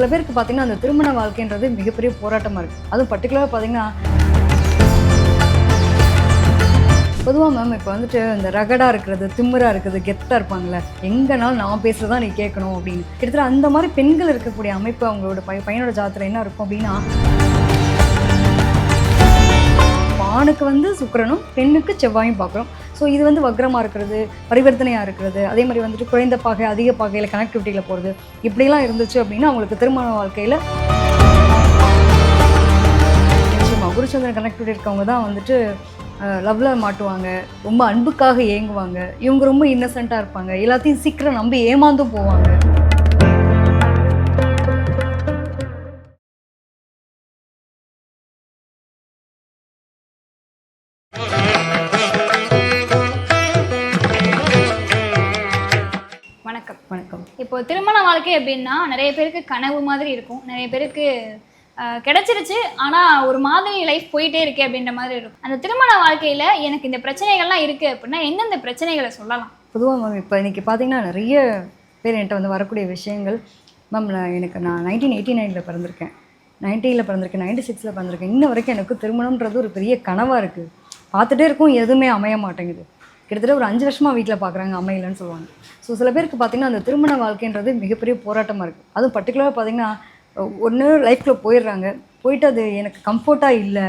சில பேருக்கு பார்த்தீங்கன்னா அந்த திருமண வாழ்க்கைன்றது மிகப்பெரிய போராட்டமாக இருக்குது அதுவும் பர்டிகுலராக பார்த்தீங்கன்னா பொதுவாக மேம் இப்போ வந்துட்டு இந்த ரகடாக இருக்கிறது திம்மராக இருக்கிறது கெத்தாக இருப்பாங்கல்ல எங்கேனாலும் நான் பேசுகிறதா நீ கேட்கணும் அப்படின்னு. கிட்டத்தட்ட அந்த மாதிரி பெண்கள் இருக்கக்கூடிய அமைப்பு அவங்களோட பை பையனோட ஜாதத்தில் என்ன இருக்கும் அப்படின்னா ஆணுக்கு வந்து சுக்கரனும் பெண்ணுக்கு செவ்வாயும் பார்க்குறோம். ஸோ இது வந்து வக்ரமாக இருக்கிறது பரிவர்த்தனையாக இருக்கிறது. அதே மாதிரி வந்துட்டு குறைந்த பாகை அதிக பாகையில் கனெக்டிவிட்டியில் போகிறது இப்படிலாம் இருந்துச்சு அப்படின்னா அவங்களுக்கு திருமண வாழ்க்கையில் நிச்சயமாக குருச்சந்திரன் கனெக்டிவிட்டி இருக்கவங்க தான் வந்துட்டு லவ்வில் மாட்டுவாங்க. ரொம்ப அன்புக்காக ஏங்குவாங்க. இவங்க ரொம்ப இன்னசென்ட்டாக இருப்பாங்க. எல்லாத்தையும் சீக்கிரம் நம்பி ஏமாந்தும் போவாங்க. இப்போ திருமண வாழ்க்கை அப்படின்னா நிறைய பேருக்கு கனவு மாதிரி இருக்கும். நிறைய பேருக்கு கிடைச்சிருச்சு. ஆனால் ஒரு மாதிரி லைஃப் போயிட்டே இருக்கே அப்படின்ற மாதிரி இருக்கும். அந்த திருமண வாழ்க்கையில் எனக்கு இந்த பிரச்சனைகள்லாம் இருக்குது அப்படின்னா எந்தெந்த பிரச்சனைகளை சொல்லலாம்? பொதுவாக மேம் இப்போ இன்றைக்கி பார்த்தீங்கன்னா நிறைய பேர் என்கிட்ட வந்து வரக்கூடிய விஷயங்கள். மேம் நான் எனக்கு நான் நைன்டீன் எயிட்டி நைனில் பிறந்திருக்கேன். நைன்ட்டியில் பிறந்திருக்கேன் நைன்டி சிக்ஸில் பிறந்திருக்கேன். இன்ன வரைக்கும் எனக்கு திருமணம்ன்றது ஒரு பெரிய கனவாக இருக்குது பார்த்துட்டே இருக்கும் எதுவுமே அமைய மாட்டேங்குது. கிட்டத்தட்ட ஒரு அஞ்சு வருஷமாக வீட்டில் பார்க்குறாங்க அமையலன்னு சொல்லுவாங்க. ஸோ சில பேருக்கு பார்த்தீங்கன்னா அந்த திருமண வாழ்க்கைன்றது மிகப்பெரிய போராட்டமாக இருக்குது அதுவும் பர்டிகுலராக பார்த்தீங்கன்னா ஒன்று லைஃப்குள்ளே போயிடுறாங்க. போயிட்டு அது எனக்கு கம்ஃபர்ட்டாக இல்லை.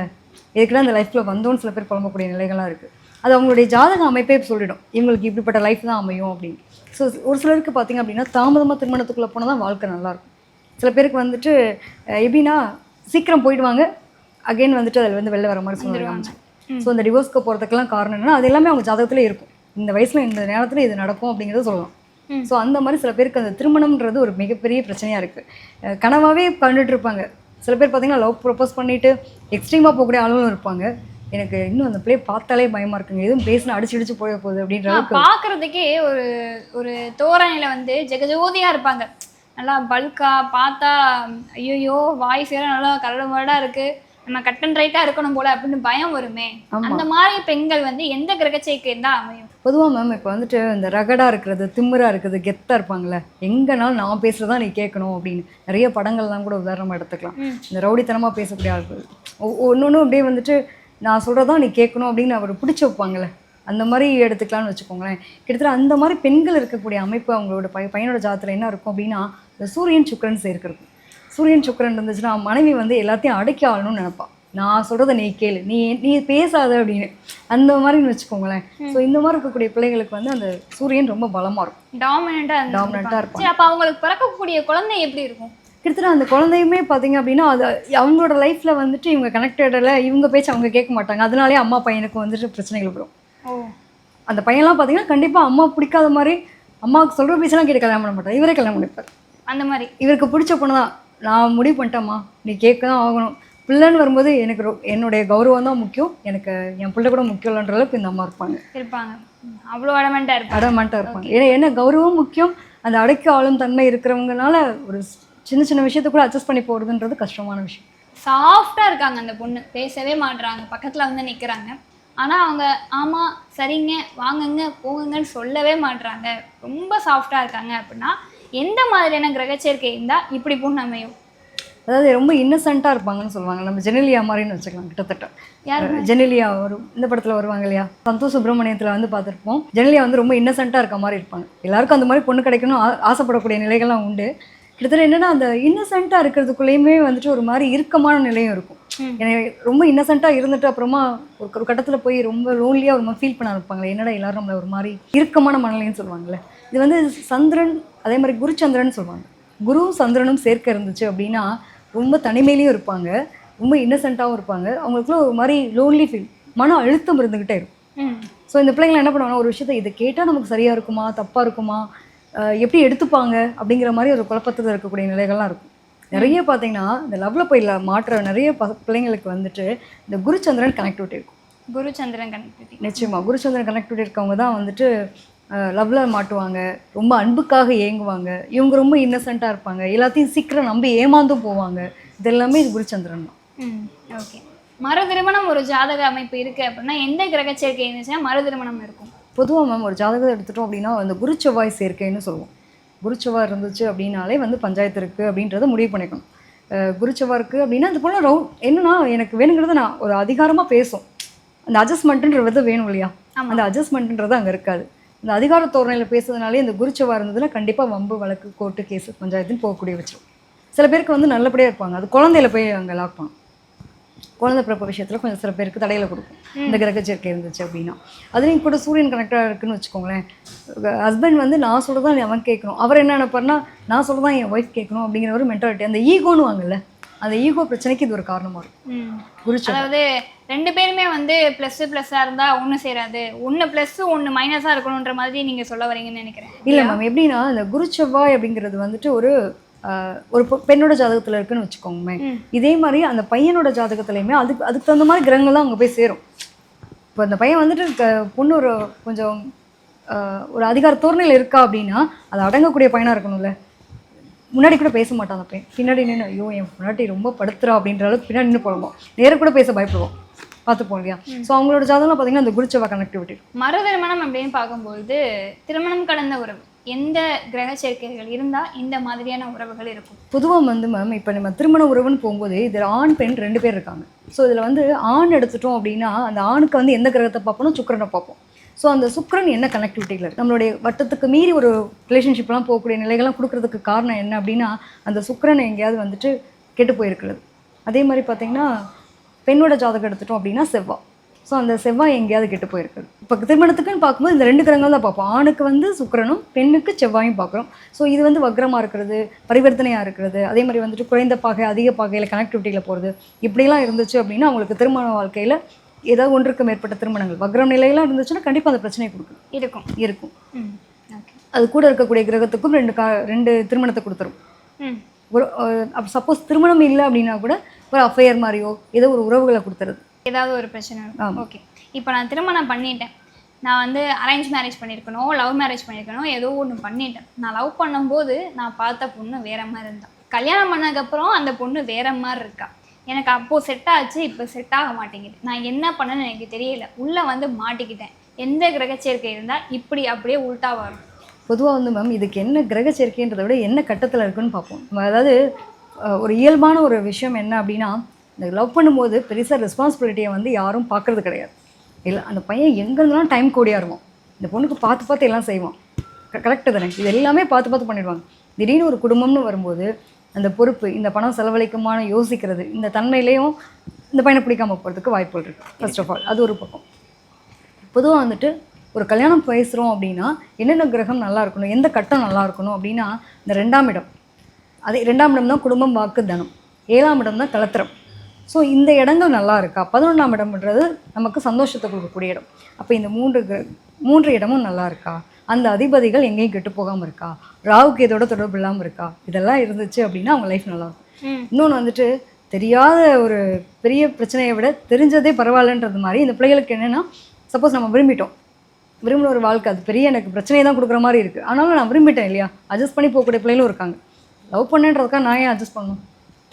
எதுக்குடா அந்த லைஃப்பில் வந்தோன்னு சில பேர் புலம்பக்கூடிய நிலைகள்லாம் இருக்குது அது அவங்களுடைய ஜாதக அமைப்பே சொல்லிடும். இவங்களுக்கு இப்படிப்பட்ட லைஃப் தான் அமையும் அப்படின்னு. ஸோ ஒரு சிலருக்கு பார்த்தீங்க அப்படின்னா தாமதமாக திருமணத்துக்குள்ளே போனால் தான் வாழ்க்கை நல்லாயிருக்கும் சில பேருக்கு வந்துட்டு எப்படின்னா சீக்கிரம் போயிடுவாங்க. அகைன் வந்துட்டு அதில் வந்து வெளில வர மாதிரி சொல்லுவாங்க ஸோ இந்த டிவோர்ஸ்க்கு போகிறதுக்கெல்லாம் காரணம் என்னன்னா அது எல்லாமே அவங்க ஜாதகத்திலே இருக்கும். இந்த வயசில் இந்த நேரத்தில் இது நடக்கும் அப்படிங்கிறத சொல்லலாம். ஸோ அந்த மாதிரி சில பேருக்கு அந்த திருமணம்ன்றது ஒரு மிகப்பெரிய பிரச்சனையாக இருக்குது கனவாகவே கண்டுட்டு இருப்பாங்க. சில பேர் பார்த்தீங்கன்னா லவ் ப்ரப்போஸ் பண்ணிட்டு எக்ஸ்ட்ரீமாக போகக்கூடிய ஆளுங்களும் இருப்பாங்க. எனக்கு இன்னும் அந்த பிளே பார்த்தாலே பயமாக இருக்குங்க. எதுவும் பேசினா அடிச்சு அடிச்சு போய போகுது அப்படின்ற அளவுக்கு பார்க்குறதுக்கே ஒரு ஒரு தோரணையில் வந்து ஜெகஜோதியாக இருப்பாங்க. நல்லா பல்கா பார்த்தா ஐயோ வாய்ஸ் வேற நல்லா கரடு முரடாக இருக்குது நம்ம கட் அண்ட் ரைட்டாக இருக்கணும் போல அப்படின்னு பயம் வருமே. அந்த மாதிரி பெண்கள் வந்து எந்த கிரகச்சைக்கு இருந்தால் அமையும்? பொதுவாக மேம் இப்போ வந்துட்டு இந்த ரகடாக இருக்கிறது திமிரா இருக்கிறது கெத்தாக இருப்பாங்கல்ல எங்கேனாலும் நான் பேசுகிறதா நீ கேட்கணும் அப்படின்னு நிறைய படங்கள்லாம் கூட உதாரணமாக எடுத்துக்கலாம். இந்த ரவுடித்தனமாக பேசக்கூடிய ஆட்கள் ஒன்று ஒன்று அப்படியே வந்துட்டு நான் சொல்கிறதா நீ கேட்கணும் அப்படின்னு அவர் பிடிச்சி வைப்பாங்கல்ல அந்த மாதிரி எடுத்துக்கலாம்னு வச்சுக்கோங்களேன். கிட்டத்தட்ட அந்த மாதிரி பெண்கள் இருக்கக்கூடிய அமைப்பு அவங்களோட பை பையனோட ஜாதத்தில் என்ன இருக்கும் அப்படின்னா இந்த சூரியன் சுக்கிரன் சேர்க்கிறது. சூரியன் சுக்கிரன் இருந்துச்சுன்னா மனைவி வந்து எல்லாத்தையும் அடக்கி ஆளணும்னு நினைப்பா நான் சொல்கிறத நீ கேளு. நீ நீ பேசாத அப்படின்னு. அந்த மாதிரின்னு வச்சுக்கோங்களேன். ஸோ இந்த மாதிரி இருக்கக்கூடிய பிள்ளைகளுக்கு வந்து அந்த சூரியன் ரொம்ப பலமாக இருக்கும். டாமினண்ட்டாக டாமினண்ட்டாக சரி அப்போ அவங்களுக்கு பிறக்கக்கூடிய குழந்தை எப்படி இருக்கும்? கிட்டத்தட்ட அந்த குழந்தையுமே பார்த்தீங்க அப்படின்னா அது அவங்களோட லைஃப்பில் வந்துட்டு இவங்க கனெக்டடில் இவங்க பேச்சு அவங்க கேட்க மாட்டாங்க. அதனாலே அம்மா பையனுக்கு வந்துட்டு பிரச்சனைகள் வரும். அந்த பையன்லாம் பார்த்தீங்கன்னா கண்டிப்பாக அம்மா பிடிக்காத மாதிரி அம்மாவுக்கு சொல்கிற பேச்செல்லாம் கேட்டு கல்யாணம் பண்ண மாட்டார். இவரே கல்யாணம் பண்ணிப்பார். அந்த மாதிரி. இவருக்கு பிடிச்ச பொண்ணு தான் நான் முடிவு பண்ணிட்டேம்மா. நீ கேட்க தான் ஆகணும். பிள்ளைன்னு வரும்போது எனக்கு ரொ- என்னுடைய கௌரவம் தான் முக்கியம். எனக்கு என் பிள்ளை கூட முக்கியம் இல்லைன்ற அளவுக்கு இந்த அம்மா இருப்பாங்க. இருப்பாங்க. அவ்வளோ அடமெண்ட்டாக இருப்பாங்க. அடமாட்டாக இருப்பாங்க. ஏன்னா என்ன கௌரவம் முக்கியம்? அந்த அடக்கி ஆளும் தன்மை இருக்கிறவங்கனால ஒரு சின்ன சின்ன விஷயத்தை கூட அட்ஜஸ்ட் பண்ணி போகிறதுன்றது கஷ்டமான விஷயம். சாஃப்டாக இருக்காங்க அந்த பொண்ணு. பேசவே மாட்றாங்க. பக்கத்தில் வந்து நிற்கிறாங்க ஆனால் அவங்க ஆமாம் சரிங்க வாங்குங்க போங்குங்கன்னு சொல்லவே மாட்றாங்க. ரொம்ப சாஃப்டாக இருக்காங்க அப்படின்னா எந்த மாதிரியான கிரகச்சேர்க்கை இருந்தால் இப்படி பொண்ணு அமையும்? அதாவது ரொம்ப இன்னசென்ட்டாக இருப்பாங்கன்னு சொல்லுவாங்க. நம்ம ஜெனிலியா மாதிரின்னு வச்சுக்கலாம் கிட்டத்தட்ட. யார்? ஜெனிலியா வரும். இந்த படத்தில் வருவாங்க இல்லையா? சந்தோஷ் சுப்பிரமணியத்தில் வந்து பார்த்துருப்போம். ஜெனிலியா வந்து ரொம்ப இன்னசென்ட்டாக இருக்க மாதிரி இருப்பாங்க. எல்லாருக்கும் அந்த மாதிரி பொண்ணு கிடைக்கணும் ஆசைப்படக்கூடிய நிலைகள்லாம் உண்டு. கிட்டத்தட்ட என்னன்னா அந்த இன்னசென்ட்டாக இருக்கிறதுக்குள்ளேயுமே வந்துட்டு ஒரு மாதிரி இறுக்கமான நிலையும் இருக்கும். எனக்கு ரொம்ப இன்னசென்ட்டாக இருந்துட்டு அப்புறமா ஒரு ஒரு கட்டத்தில் போய் ரொம்ப லோன்லியாக ஒரு மாதிரி ஃபீல் பண்ண இருப்பாங்களே என்னடா எல்லாரும் நம்மள ஒரு மாதிரி இறுக்கமான மனநிலைன்னு சொல்லுவாங்கல்ல. இது வந்து சந்திரன் அதே மாதிரி குருச்சந்திரன் சொல்லுவாங்க. குரு சந்திரனும் சேர்க்க இருந்துச்சு அப்படின்னா ரொம்ப தனிமையிலையும் இருப்பாங்க. ரொம்ப இன்னசென்ட்டாகவும் இருப்பாங்க. அவங்களுக்குள்ள ஒரு மாதிரி லோன்லி ஃபீல் மன அழுத்தம் இருந்துக்கிட்டே இருக்கும். ஸோ இந்த பிள்ளைங்க என்ன பண்ணுவாங்கன்னா ஒரு விஷயத்தை இதை கேட்டால் நமக்கு சரியாக இருக்குமா? தப்பாக இருக்குமா? எப்படி எடுத்துப்பாங்க? அப்படிங்கிற மாதிரி ஒரு குழப்பத்தில் இருக்கக்கூடிய நிலைகள்லாம் இருக்கும். நிறைய பார்த்தீங்கன்னா இந்த லவ்ல போய் மாட்டுற நிறைய ப பிள்ளைங்களுக்கு வந்துட்டு இந்த குருச்சந்திரன் கனெக்டிவிட்டி இருக்கும். குரு சந்திரன் கணக்கு நிச்சயமாக குருச்சந்திரன் கனெக்டிவிட்டி இருக்கவங்க தான் வந்துட்டு லவ்ல மாட்டுவாங்க ரொம்ப அன்புக்காக ஏங்குவாங்க இவங்க ரொம்ப இன்னசென்ட்டாக இருப்பாங்க எல்லாத்தையும் சீக்கிரம் நம்பி ஏமாந்தும் போவாங்க. இது எல்லாமே இது குருச்சந்திரன் தான். ம் ஓகே மறு திருமணம் ஒரு ஜாதக அமைப்பு இருக்குது அப்படின்னா எந்த கிரகச்சேர்க்கை இருந்துச்சுன்னா மறு திருமணம் இருக்கும். பொதுவாக மேம் ஒரு ஜாதகத்தை எடுத்துட்டோம் அப்படின்னா அந்த குரு செவ்வாய் சேர்க்கைன்னு சொல்லுவோம். குருச்சவா இருந்துச்சு அப்படின்னாலே வந்து பஞ்சாயத்து இருக்குது அப்படின்றத முடிவு பண்ணிக்கணும். குருச்சவா இருக்குது அப்படின்னா அந்த பொண்ணு ரவு என்னன்னா எனக்கு வேணுங்கிறத நான் ஒரு அதிகாரமாக பேசும். அந்த அட்ஜஸ்ட்மெண்ட்டுன்றது வேணும் இல்லையா. அந்த அட்ஜஸ்ட்மெண்ட்ன்றது அங்கே இருக்காது. இந்த அதிகார தோரணையில் பேசுறதுனாலே இந்த குருச்சவா இருந்ததுன்னா கண்டிப்பாக வம்பு வழக்கு கோர்ட்டு கேஸ் பஞ்சாயத்துன்னு போகக்கூடிய வச்சிரும் சில பேருக்கு வந்து நல்லபடியாக இருப்பாங்க. அது குழந்தையில போய் அங்கே லாக் பண்ணும் குழந்தை பிறப்பு விஷயத்தில் கொஞ்சம் சில பேருக்கு தடையில கொடுக்கும். இந்த கிரக சேர்க்கை இருந்துச்சு அப்படின்னா. அதுலேயும் கூட சூரியன் கனெக்டாக இருக்குன்னு வச்சுக்கோங்களேன். ஹஸ்பண்ட் வந்து நான் சொல்கிறதான் அவன் கேட்கணும். அவர் என்ன நினைப்பாருன்னா நான் சொல்கிறதான் என் ஒய்ஃப் கேட்கணும் அப்படிங்கிற ஒரு மென்டாலிட்டி அந்த ஈகோன்னு வாங்கல்ல அந்த ஈகோ பிரச்சனைக்கு இது ஒரு காரணமாக இருக்கும். அதாவது ரெண்டு பேருமே வந்து ப்ளஸ் ப்ளஸ்ஸாக இருந்தால் ஒன்று சேராது. ஒன்று ப்ளஸ் ஒன்று மைனஸாக இருக்கணுன்ற மாதிரி நீங்கள் சொல்ல வரீங்கன்னு நினைக்கிறேன். இல்லை மேம் எப்படின்னா இந்த குரு செவ்வாய் அப்படிங்கிறது வந்துட்டு ஒரு ஒரு பெண்ணோட ஜாதகத்தில் இருக்குன்னு வச்சுக்கோங்கமே. இதே மாதிரி அந்த பையனோட ஜாதகத்துலையுமே அதுக்கு அதுக்கு தகுந்த மாதிரி கிரகங்கள்லாம் அங்கே போய் சேரும். இப்போ அந்த பையன் வந்துட்டு பொண்ணு ஒரு கொஞ்சம் ஒரு அதிகார தோரணையில் இருக்கா அப்படின்னா அது அடங்கக்கூடிய பையனாக இருக்கணும்ல. முன்னாடி கூட பேச மாட்டான் அந்த பையன். பின்னாடி நின்று ஐயோ என் முன்னாடி ரொம்ப படுத்துறா அப்படின்ற அளவுக்கு பின்னாடி நின்று புலம்போம் நேர கூட பேச பயப்படுவோம். பார்த்துப்போம் இல்லையா? ஸோ அவங்களோட ஜாதகம் பார்த்தீங்கன்னா அந்த குருச்சவா கனெக்டிவிட்டி மறு திருமணம் அப்படின்னு பார்க்கும்பொழுது திருமணம் கடந்த உறவு. எந்த கிரக சேர்க்கைகள் இருந்தால் இந்த மாதிரியான உறவுகள் இருக்கும். பொதுவாக வந்து மேம் இப்போ நம்ம திருமண உறவுன்னு போகும்போது இதில் ஆண் பெண் ரெண்டு பேர் இருக்காங்க. ஸோ இதில் வந்து ஆண் எடுத்துட்டோம் அப்படின்னா அந்த ஆணுக்கு வந்து எந்த கிரகத்தை பார்ப்போம்னா சுக்கிரனை பார்ப்போம். ஸோ அந்த சுக்ரன் என்ன கனெக்டிவிட்டியில் இருக்குது நம்மளுடைய வட்டத்துக்கு மீறி ஒரு ரிலேஷன்ஷிப்லாம் போகக்கூடிய நிலைகள்லாம் கொடுக்கறதுக்கு காரணம் என்ன அப்படின்னா அந்த சுக்கிரன் எங்கேயாவது வந்துட்டு கெட்டு போயிருக்கிறது. அதே மாதிரி பார்த்தீங்கன்னா பெண்ணோட ஜாதகம் எடுத்துட்டோம் அப்படின்னா செவ்வாய் ஸோ அந்த செவ்வாய் எங்கேயாவது கெட்டு போயிருக்குது இப்போ திருமணத்துக்குன்னு பார்க்கும்போது இந்த ரெண்டு கிரகங்கள் தான் பார்ப்போம். ஆணுக்கு வந்து சுக்கரனும் பெண்ணுக்கு செவ்வாயும் பார்க்குறோம். ஸோ இது வந்து வக்ரமாக இருக்கிறது பரிவர்த்தனையாக இருக்கிறது. அதே மாதிரி வந்துட்டு குறைந்த பாகை அதிக பாகையில் கனெக்டிவிட்டியில் போகிறது இப்படிலாம் இருந்துச்சு அப்படின்னா அவங்களுக்கு திருமண வாழ்க்கையில் ஏதாவது ஒன்றுக்கு மேற்பட்ட திருமணங்கள். வக்ரம் நிலையெல்லாம் இருந்துச்சுன்னா கண்டிப்பாக அந்த பிரச்சனையை கொடுக்கும் இருக்கும். இருக்கும். அது கூட இருக்கக்கூடிய கிரகத்துக்கும் ரெண்டு கா ரெண்டு திருமணத்தை கொடுத்துரும். ம். ஒரு சப்போஸ் திருமணம் இல்லை அப்படின்னா கூட ஒரு அஃபையர் மாதிரியோ ஏதோ ஒரு உறவுகளை கொடுத்துறது. ஏதாவது ஒரு பிரச்சனை. ஓகே. இப்போ நான் திருமணம் பண்ணிட்டேன். நான் வந்து அரேஞ்ச் மேரேஜ் பண்ணியிருக்கணும் லவ் மேரேஜ் பண்ணியிருக்கணும் ஏதோ ஒன்று பண்ணிட்டேன். நான் லவ் பண்ணும்போது நான் பார்த்த பொண்ணு வேற மாதிரி இருந்தா. கல்யாணம் பண்ணதுக்கப்புறம் அந்த பொண்ணு வேற மாதிரி இருக்கா? எனக்கு அப்போது செட் ஆச்சு இப்போ செட் ஆக மாட்டேங்குது. நான் என்ன பண்ணேன்னு எனக்கு தெரியல. உள்ளே வந்து மாட்டிக்கிட்டேன். எந்த கிரக சேர்க்கை இருந்தால் இப்படி அப்படியே உல்ட்டா வரும். பொதுவாக வந்து மேம் இதுக்கு என்ன கிரக சேர்க்கைன்றதை விட என்ன கட்டத்தில் இருக்குன்னு பார்ப்போம். நம்ம அதாவது ஒரு இயல்பான ஒரு விஷயம் என்ன அப்படின்னா இந்த லவ் பண்ணும்போது பெருசாக ரெஸ்பான்சிபிலிட்டியை வந்து யாரும் பார்க்கறது கிடையாது. இல்லை அந்த பையன் எங்கே டைம் கூடியாக இருக்கும் இந்த பொண்ணுக்கு பார்த்து பார்த்து எல்லாம் செய்வான். கரெக்டு தானே? இது எல்லாமே பார்த்து பார்த்து பண்ணிடுவாங்க. திடீர்னு ஒரு குடும்பம்னு வரும்போது அந்த பொறுப்பு இந்த பணம் செலவழிக்குமான யோசிக்கிறது இந்த தன்மையிலையும் இந்த பையனை பிடிக்காம போகிறதுக்கு வாய்ப்புகள் இருக்குது ஃபர்ஸ்ட் ஆஃப் ஆல் அது ஒரு பக்கம். பொதுவாக வந்துட்டு ஒரு கல்யாணம் பேசுகிறோம் அப்படின்னா என்னென்ன கிரகம் நல்லா இருக்கணும் எந்த கட்டம் நல்லா இருக்கணும் அப்படின்னா இந்த ரெண்டாம் இடம். அதே ரெண்டாம் இடம் தான் குடும்பம் வாக்கு தனம். ஏழாம் இடம் தான் கலத்திரம் ஸோ இந்த இடங்கள் நல்லா இருக்கா? பதினொன்றாம் இடம்ன்றது நமக்கு சந்தோஷத்தை கொடுக்கக்கூடிய இடம். அப்போ இந்த மூன்று கிர மூன்று இடமும் நல்லா இருக்கா? அந்த அதிபதிகள் எங்கேயும் கெட்டு போகாமல் இருக்கா? ராவுக்கு இதோட தொடர்பு இல்லாமல் இருக்கா? இதெல்லாம் இருந்துச்சு அப்படின்னா அவங்க லைஃப் நல்லா இருக்கும். ம். இன்னொன்று வந்துட்டு தெரியாத ஒரு பெரிய பிரச்சனையை விட தெரிஞ்சதே பரவாயில்லன்றது மாதிரி இந்த பிள்ளைகளுக்கு என்னென்னா சப்போஸ் நம்ம விரும்பிட்டோம். விரும்பின ஒரு வாழ்க்கை அது பெரிய எனக்கு பிரச்சனையை தான் கொடுக்குற மாதிரி இருக்குது ஆனாலும் நான் விரும்பிட்டேன் இல்லையா? அட்ஜஸ்ட் பண்ணி போகக்கூடிய பிள்ளைகளும் இருக்காங்க. லவ் பண்ணேன்றதுக்காக நான் ஏன் அட்ஜஸ்ட் பண்ணணும்?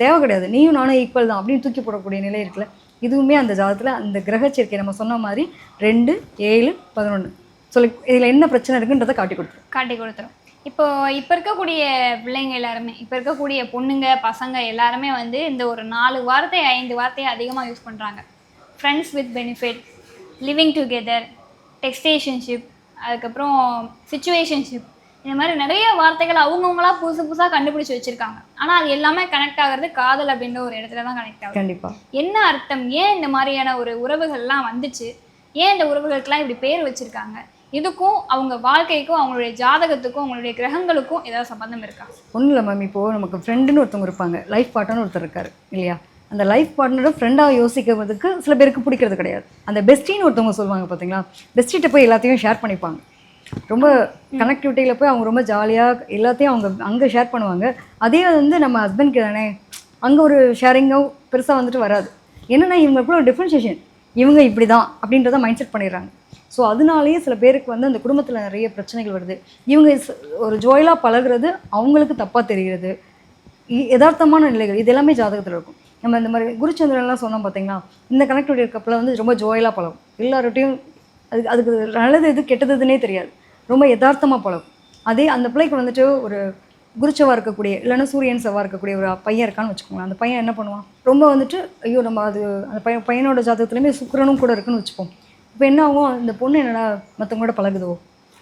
தேவை கிடையாது. நீயும் நானும் ஈக்குவல் தான் அப்படின்னு தூக்கி போடக்கூடிய நிலை இருக்குல்ல? இதுவுமே அந்த ஜாதகத்தில் அந்த கிரக சேர்க்கை நம்ம சொன்ன மாதிரி ரெண்டு ஏழு பதினொன்று சொல்லி இதில் என்ன பிரச்சனை இருக்குன்றதை காட்டி கொடுத்துரும். காட்டி கொடுத்துரும். இப்போ இப்போ இருக்கக்கூடிய பிள்ளைங்க எல்லாருமே இப்போ இருக்கக்கூடிய பொண்ணுங்க பசங்க எல்லாருமே வந்து இந்த ஒரு நாலு வார்த்தை ஐந்து வார்த்தையை அதிகமாக யூஸ் பண்ணுறாங்க friends with benefit living together textationship அதுக்கப்புறம் சுச்சுவேஷன்ஷிப் இந்த மாதிரி நிறைய வார்த்தைகள் அவங்கவுங்களா புதுசு புதுசாக கண்டுபிடிச்சி வச்சுருக்காங்க. ஆனால் அது எல்லாமே கனெக்ட் ஆகிறது காதல் அப்படின்ற ஒரு இடத்துல தான் கனெக்ட் ஆகுது. கண்டிப்பாக என்ன அர்த்தம்? ஏன் இந்த மாதிரியான ஒரு உறவுகள்லாம் வந்துச்சு? ஏன் இந்த உறவுகளுக்கெல்லாம் இப்படி பேர் வச்சிருக்காங்க? இதுக்கும் அவங்க வாழ்க்கைக்கும் அவங்களுடைய ஜாதகத்துக்கும் அவங்களுடைய கிரகங்களுக்கும் ஏதாவது சம்பந்தம் இருக்கா? ஒன்றும் இல்லை மேம் இப்போது நமக்கு ஃப்ரெண்டுன்னு ஒருத்தவங்க இருப்பாங்க. லைஃப் பார்ட்னர்னு ஒருத்தர் இருக்காரு இல்லையா? அந்த லைஃப் பார்ட்னரை ஃப்ரெண்டாக யோசிக்கிறதுக்கு சில பேருக்கு பிடிக்கிறது கிடையாது. அந்த பெஸ்டின்னு ஒருத்தவங்க சொல்லுவாங்க பார்த்தீங்களா பெஸ்டிகிட்ட போய் எல்லாத்தையும் ஷேர் பண்ணிப்பாங்க. ரொம்ப கனெக்டிவிட்டியில் போய் அவங்க ரொம்ப ஜாலியாக எல்லாத்தையும் அவங்க அங்கே ஷேர் பண்ணுவாங்க. அதே வந்து நம்ம ஹஸ்பண்ட்க்கு தானே அங்கே ஒரு ஷேரிங்கோ பெருசாக வந்துட்டு வராது. என்னென்னா இவங்களுக்குள்ள ஒரு டிஃப்ரென்ஷியேஷன் இவங்க இப்படி தான் அப்படின்றத மைண்ட் செட் பண்ணிடுறாங்க. ஸோ அதனாலேயே சில பேருக்கு வந்து அந்த குடும்பத்தில் நிறைய பிரச்சனைகள் வருது. இவங்க ஒரு ஜோயலாக பழகுறது அவங்களுக்கு தப்பாக தெரிகிறது. இ- யதார்த்தமான நிலைகள் இது எல்லாமே ஜாதகத்தில் இருக்கும். நம்ம இந்த மாதிரி குருச்சந்திரன்லாம் சொன்னோம் பார்த்தீங்களா இந்த கனெக்டிவிட்டி இருக்கப்பில் வந்து ரொம்ப ஜோயலாக பழகும். எல்லார்ட்டையும் அதுக்கு அதுக்கு நல்லது எது கெட்டதுன்னே தெரியாது. ரொம்ப யதார்த்தமாக பழகும். அதே அந்த பிள்ளைக்கு வந்துட்டு ஒரு குருச்சவாக இருக்கக்கூடிய இல்லைன்னா சூரியன் செவ்வாக இருக்கக்கூடிய ஒரு பையன் இருக்கான்னு வச்சுக்கோங்களேன். அந்த பையன் என்ன பண்ணுவான்? ரொம்ப வந்துட்டு ஐயோ நம்ம அது அந்த பையன் பையனோட ஜாதகத்துலேயுமே சுக்கரனும் கூட இருக்குன்னு வச்சுப்போம். இப்போ என்ன ஆகும்? இந்த பொண்ணு என்னடா மற்றவங்களோட பழகுதோ?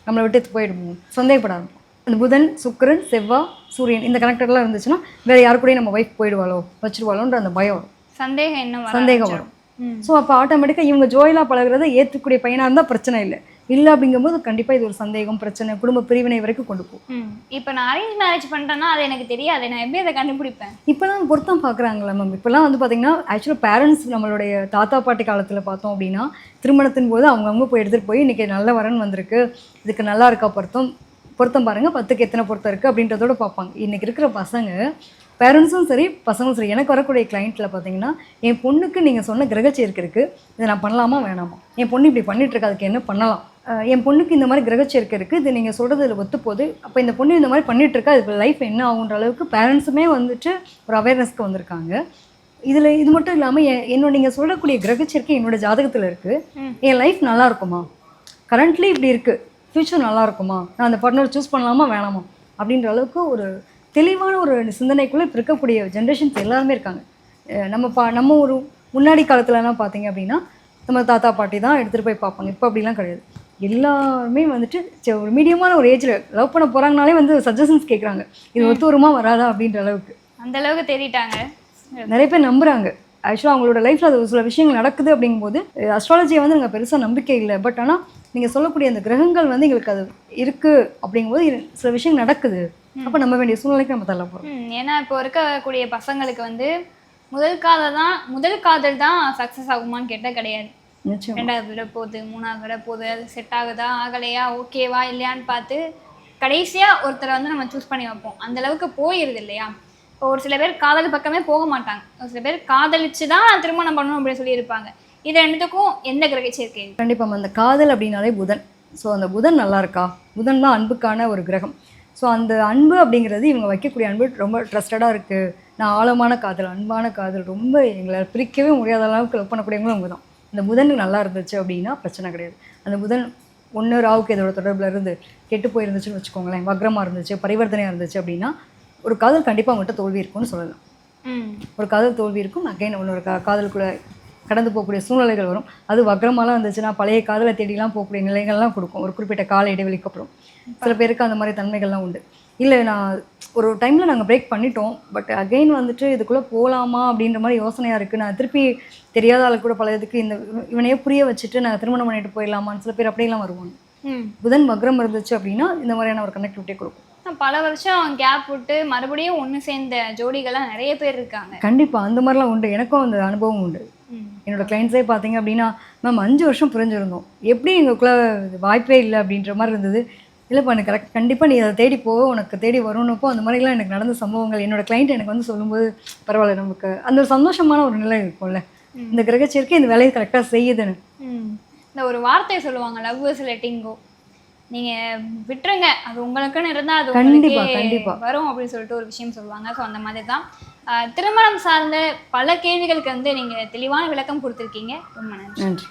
நம்மளை விட்டு போயிடுமோ? சந்தேகப்படாது அந்த புதன் சுக்கிரன் செவ்வாய் சூரியன் இந்த கனெக்டர்லாம் இருந்துச்சுன்னா வேற யாரு கூடயும் நம்ம ஒய்ஃப் போயிடுவாளோ? வச்சிருவாளோன்ற அந்த பயம் வரும். சந்தேகம் என்ன சந்தேகம் ஆரம்பிச்சிடும். ம். ஸோ அப்போ ஆட்டோமேட்டிக்காக இவங்க ஜோயிலாக பழகுறத ஏற்றுக்கூடிய பையனாக இருந்தால் பிரச்சனை இல்லை. இல்லை அப்படிங்கும்போது கண்டிப்பாக இது ஒரு சந்தேகம் பிரச்சனை குடும்ப பிரிவினை வரைக்கும் கொண்டு போகும் இப்போ நான் அரேஞ்ச் மேரேஜ் பண்ணிட்டேன்னா அது எனக்கு தெரியாது. நான் எப்படி அதை கண்டுபிடிப்பேன்? இப்போலாம் பொருத்தம் பார்க்குறாங்களா மேம் இப்போலாம் வந்து பார்த்தீங்கன்னா ஆக்சுவலாக பேரண்ட்ஸ் நம்மளுடைய தாத்தா பாட்டி காலத்தில் பார்த்தோம் அப்படின்னா திருமணத்தின் போது அவங்கவுங்க போய் எடுத்துகிட்டு போய் இன்றைக்கி நல்ல வரன் வந்திருக்கு. இதுக்கு நல்லா இருக்கா பொருத்தம்? பொருத்தம் பாருங்கள் பத்துக்கு எத்தனை பொருத்தம் இருக்குது அப்படின்றதோட பார்ப்பாங்க. இன்றைக்கி இருக்கிற பசங்க பேரண்ட்ஸும் சரி பசங்களும் சரி எனக்கு வரக்கூடிய கிளைண்ட்டில் பார்த்தீங்கன்னா என் பொண்ணுக்கு நீங்கள் சொன்ன கிரகச்சேர்க்கை இருக்குது இதை நான் பண்ணலாமா வேணாமா? என் பொண்ணு இப்படி பண்ணிட்டு இருக்கு அதுக்கு என்ன பண்ணலாம்? என் பொண்ணுக்கு இந்த மாதிரி கிரகச்சேர்க்கை இருக்குது இது நீங்கள் சொல்கிறது இதில் ஒத்து போகுது அப்போ இந்த பொண்ணு இந்த மாதிரி பண்ணிட்டு இருக்கா இதுக்கு லைஃப் என்ன ஆகுன்ற அளவுக்கு பேரண்ட்ஸுமே வந்துட்டு ஒரு அவேர்னஸ்க்கு வந்திருக்காங்க. இதில் இது மட்டும் இல்லாமல் என் என்னோட நீங்கள் சொல்லக்கூடிய கிரகச்சேர்க்கை என்னோட ஜாதகத்தில் இருக்குது. என் லைஃப் நல்லா இருக்குமா? கரண்ட்லி இப்படி இருக்குது ஃப்யூச்சர் நல்லா இருக்குமா? நான் அந்த பார்ட்னர் சூஸ் பண்ணலாமா வேணாமா? அப்படின்ற அளவுக்கு ஒரு தெளிவான ஒரு சிந்தனைக்குள்ளே இப்போ இருக்கக்கூடிய ஜென்ரேஷன்ஸ் எல்லாருமே இருக்காங்க. நம்ம பா நம்ம ஒரு முன்னாடி காலத்துலலாம் பார்த்தீங்க அப்படின்னா நம்ம தாத்தா பாட்டி தான் எடுத்துகிட்டு போய் பார்ப்பாங்க. இப்போ அப்படிலாம் கிடையாது. எல்லாருமே வந்துட்டு ஒரு மீடியமான ஒரு ஏஜில் லவ் பண்ண போகிறாங்கனாலே வந்து சஜஷன்ஸ் கேட்குறாங்க இது ஒத்து வருமா வராதா அப்படின்ற அளவுக்கு. அந்த அளவுக்கு தேறிட்டாங்க நிறைய பேர் நம்புறாங்க. ஆக்சுவலாக அவங்களோட லைஃப்பில் அது ஒரு சில விஷயங்கள் நடக்குது அப்படிங்கும்போது அஸ்ட்ராலஜியை வந்து எனக்கு பெருசாக நம்பிக்கை இல்லை. பட் ஆனால் நீங்கள் சொல்லக்கூடிய அந்த கிரகங்கள் வந்து எங்களுக்கு அது இருக்குது அப்படிங்கும்போது சில விஷயம் நடக்குது. அப்போ நம்ப வேண்டிய சூழ்நிலைக்கு நம்ம தள்ள போகிறோம் ஏன்னா இப்போ இருக்கக்கூடிய பசங்களுக்கு வந்து முதல் காதல் தான் முதல் காதல் தான் சக்ஸஸ் ஆகுமான்னு கேட்டால் கிடையாது. ரெண்டாவது விட போகுது மூணாவது விட போகுது அது செட் ஆகுதா ஆகலையா ஓகேவா இல்லையான்னு பார்த்து கடைசியாக ஒருத்தரை வந்து நம்ம சூஸ் பண்ணி வைப்போம். அந்த அளவுக்கு போயிருது இல்லையா? இப்போ ஒரு சில பேர் காதல் பக்கமே போக மாட்டாங்க. ஒரு சில பேர் காதலிச்சு தான் திருமணம் பண்ணணும் அப்படின்னு சொல்லியிருப்பாங்க. இது ரெண்டுத்துக்கும் எந்த கிரக சேர்க்கை? கண்டிப்பாக அந்த காதல் அப்படின்னாலே புதன். ஸோ அந்த புதன் நல்லா இருக்கா? புதன் தான் அன்புக்கான ஒரு கிரகம். ஸோ அந்த அன்பு அப்படிங்கிறது இவங்க வைக்கக்கூடிய அன்பு ரொம்ப ட்ரஸ்டடாக இருக்குது நான் ஆழமான காதல் அன்பான காதல் ரொம்ப எங்களை பிரிக்கவே முடியாத அளவுக்கு லவ் பண்ணக்கூடியவங்களும் அவங்க தான். இந்த புதன் நல்லா இருந்துச்சு அப்படின்னா பிரச்சனை கிடையாது. அந்த புதன் ஒன்று ராவுக்கு இதோட தொடர்பில் இருந்து கெட்டு போயிருந்துச்சுன்னு வச்சுக்கோங்களேன் வக்ரமாக இருந்துச்சு பரிவர்த்தனையாக இருந்துச்சு அப்படின்னா ஒரு காதல் கண்டிப்பாக அவங்ககிட்ட தோல்வி இருக்கும்னு சொல்லலாம். ஒரு காதல் தோல்வி இருக்கும் அகைன் இன்னொரு கா காதலுக்குள்ளே கடந்து போகக்கூடிய சூழ்நிலைகள் வரும். அது வக்ரமாலாம் இருந்துச்சுன்னா பழைய காதலை தேடிலாம் போகக்கூடிய நிலைகள்லாம் கொடுக்கும். ஒரு குறிப்பிட்ட கால இடைவெளிக்கு அப்புறம். சில பேருக்கு அந்த மாதிரி தன்மைகள்லாம் உண்டு. இல்லை நான் ஒரு டைமில் நாங்கள் பிரேக் பண்ணிட்டோம். பட் அகைன் வந்துட்டு இதுக்குள்ளே போகலாமா அப்படின்ற மாதிரி யோசனையாக இருக்குது நான் திருப்பி தெரியாத ஆளுக்கு கூட பழையதுக்கு இந்த இவ- இவனையே புரிய வச்சுட்டு நான் திருமணம் பண்ணிட்டு போயிடலாமான்னு சில பேர் அப்படியெல்லாம் வருவாங்க. புதன் வக்ரம் இருந்துச்சு அப்படின்னா இந்த மாதிரியான ஒரு கனெக்டிவிட்டியை கொடுக்கும். பல வருஷம் கேப் விட்டு மறுபடியும் ஒன்று சேர்ந்த ஜோடிகள்லாம் நிறைய பேர் இருக்காங்க. கண்டிப்பாக அந்த மாதிரிலாம் உண்டு. எனக்கும் அந்த அனுபவம் உண்டு. என்னோட கிளைண்ட்ஸே பார்த்தீங்க அப்படின்னா மேம் அஞ்சு வருஷம் புரிஞ்சிருந்தோம். எப்படி எங்களுக்குள்ள வாய்ப்பே இல்லை அப்படின்ற மாதிரி இருந்தது. இல்லைப்பா எனக்கு கரெக்ட் கண்டிப்பாக நீ அதை தேடி போ உனக்கு தேடி வரும்னப்போ அந்த மாதிரிலாம் எனக்கு நடந்த சம்பவங்கள் என்னோட கிளைண்ட் எனக்கு வந்து சொல்லும்போது பரவாயில்ல நமக்கு. அந்த ஒரு சந்தோஷமான ஒரு நிலை இருக்கும்ல. இந்த கிரகச்சேர்க்கை இந்த வேலையை கரெக்டாக செய்யுதுன்னு. இந்த ஒரு வார்த்தை சொல்லுவாங்க லவ் இஸ் லெட்டிங் கோ நீங்க விட்டுருங்க. அது உங்களுக்குன்னு இருந்தா அது கண்டிப்பா, உங்களுக்கே கண்டிப்பா. வரும் அப்படின்னு சொல்லிட்டு ஒரு விஷயம் சொல்லுவாங்க. ஸோ அந்த மாதிரி தான். திருமணம் சார்ந்த பல கேள்விகளுக்கு வந்து நீங்க தெளிவான விளக்கம் கொடுத்துருக்கீங்க. ரொம்ப நன்றி. நன்றி.